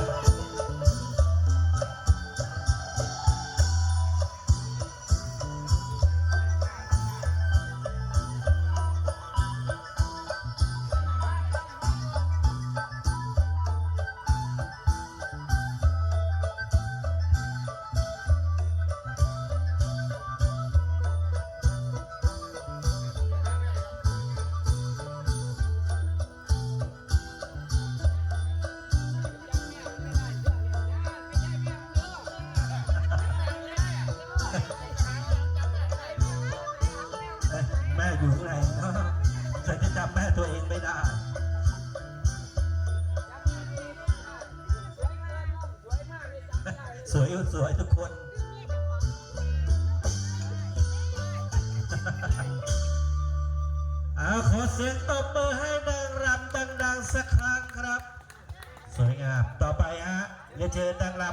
ค อยู่ข้างในเนอจะจำแม่ตัวเองไม่ได้สวยสวยทุกคนเอาขอเสียงตบมือให้นางรำดัง ๆ สักครั้งครับ สวยงาม ต่อไปฮะเรียนเชิญนางรำ